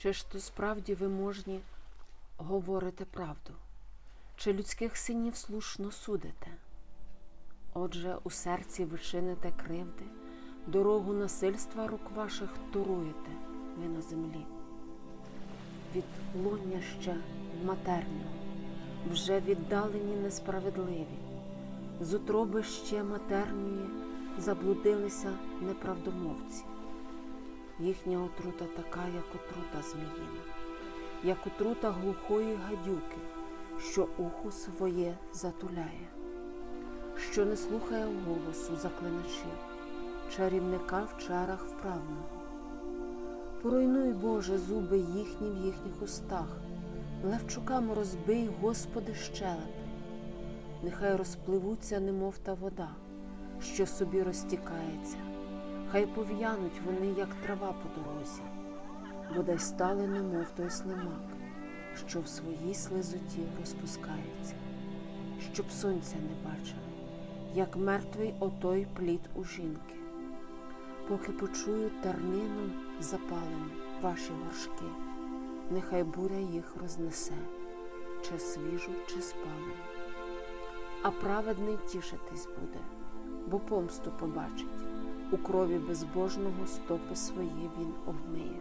Чи ж то справді ви можні говорите правду? Чи людських синів слушно судите? Отже, у серці ви чините кривди, дорогу насильства рук ваших туруєте ви на землі. Від луння ще матернього, вже віддалені несправедливі, з утроби ще матерньої заблудилися неправдомовці. Їхня отрута така, як отрута зміїна, як отрута глухої гадюки, що ухо своє затуляє, що не слухає голосу заклиначів, чарівника в чарах вправного. Поруйнуй, Боже, зуби їхні в їхніх устах, левчукам розбий, Господи, щелепи, нехай розпливуться, немов та вода, що собі розтікається, хай пов'януть вони, як трава по дорозі, бодай стали, немов той слимак, що в своїй слизоті розпускається, щоб сонця не бачили, як мертвий отой плід у жінки. Поки почую тернину запалену ваші горшки, нехай буря їх рознесе, чи свіжу, чи спалену. А праведний тішитись буде, бо помсту побачить, у крові безбожного стопи свої він обмиє.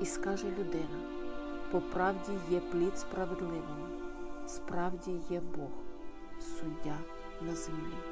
І скаже людина: по правді є плід справедливому, справді є Бог, суддя на землі.